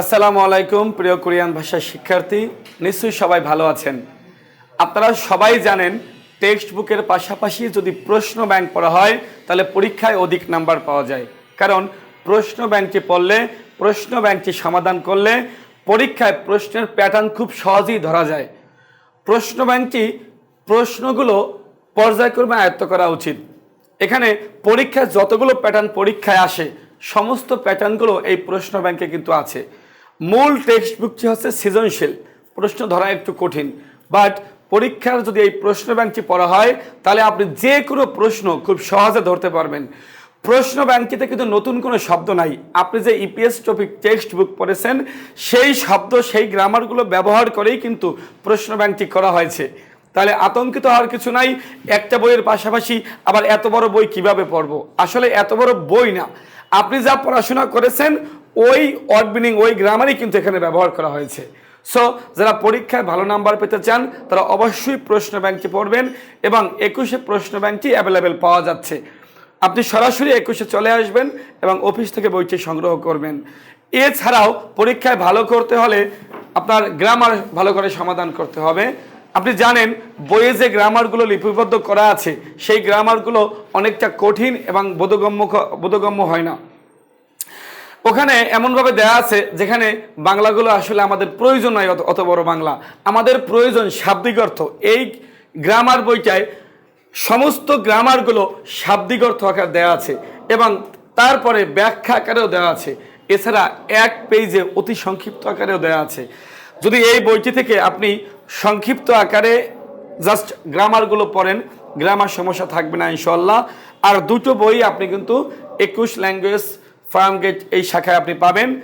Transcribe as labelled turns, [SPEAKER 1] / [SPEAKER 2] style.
[SPEAKER 1] আসসালামু আলাইকুম, প্রিয় কোরিয়ান ভাষার শিক্ষার্থী। নিশ্চয়ই সবাই ভালো আছেন। আপনারা সবাই জানেন, টেক্সট বুকের পাশাপাশি যদি প্রশ্ন ব্যাংক পড়া হয়, তাহলে পরীক্ষায় অধিক নাম্বার পাওয়া যায়। কারণ প্রশ্ন ব্যাংকটি পড়লে, প্রশ্ন ব্যাংকটি সমাধান করলে পরীক্ষায় প্রশ্নের প্যাটার্ন খুব সহজেই ধরা যায়। প্রশ্ন ব্যাংকটি প্রশ্নগুলো পর্যায়ক্রমে আয়ত্ত করা উচিত। এখানে পরীক্ষায় যতগুলো প্যাটার্ন পরীক্ষায় আসে, সমস্ত প্যাটার্নগুলো এই প্রশ্ন ব্যাংকে কিন্তু আছে। মূল টেক্সট বুকটি হচ্ছে সৃজনশীল। প্রশ্ন ধরা একটু কঠিন। বাট পরীক্ষার যদি এই প্রশ্ন ব্যাংকটি পড়া হয়, তাহলে আপনি যে কোনো প্রশ্ন খুব সহজে ধরতে পারবেন। প্রশ্ন ব্যাংকটিতে কিন্তু নতুন কোনো শব্দ নাই। আপনি যে ইপিএস টপিক টেক্সট বুক পড়েছেন, সেই শব্দ, সেই গ্রামারগুলো ব্যবহার করেই কিন্তু প্রশ্ন ব্যাংকটি করা হয়েছে। তাহলে আতঙ্কিত হওয়ার কিছু নাই। একটা বইয়ের পাশাপাশি আবার এত বড় বই কীভাবে পড়ব? আসলে এত বড় বই না। আপনি যা পড়াশোনা করেছেন ওই ওয়ার্ড মিনিং ওই গ্রামারই কিন্তু এখানে ব্যবহার করা হয়েছে। সো যারা পরীক্ষায় ভালো নাম্বার পেতে চান, তারা অবশ্যই প্রশ্ন ব্যাংকটি পড়বেন এবং একুশে প্রশ্ন ব্যাংকটি অ্যাভেলেবেল পাওয়া যাচ্ছে। আপনি সরাসরি একুশে চলে আসবেন এবং অফিস থেকে বইটি সংগ্রহ করবেন। এছাড়াও পরীক্ষায় ভালো করতে হলে আপনার গ্রামার ভালো করে সমাধান করতে হবে। আপনি জানেন, বইয়ে যে গ্রামারগুলো লিপিবদ্ধ করা আছে, সেই গ্রামারগুলো অনেকটা কঠিন এবং বোধগম্য বোধগম্য হয় না। ওখানে এমনভাবে দেয়া আছে যেখানে বাংলাগুলো আসলে আমাদের প্রয়োজন নয় অত অত বড় বাংলা। আমাদের প্রয়োজন শাব্দিক অর্থ। এই গ্রামার বইটায় সমস্ত গ্রামারগুলো শাব্দিক অর্থ আকার দেওয়া আছে এবং তারপরে ব্যাখ্যা আকারেও দেওয়া আছে। এছাড়া এক পেজে অতি সংক্ষিপ্ত আকারেও দেওয়া আছে। যদি এই বইটি থেকে আপনি সংক্ষিপ্ত আকারে জাস্ট গ্রামারগুলো পড়েন গ্রামার সমস্যা থাকবে না ইনশাল্লাহ আর দুটো বই আপনি কিন্তু একুশ ল্যাঙ্গুয়েজ ফার্ম গেট এই শাখায় আপনি পাবেন।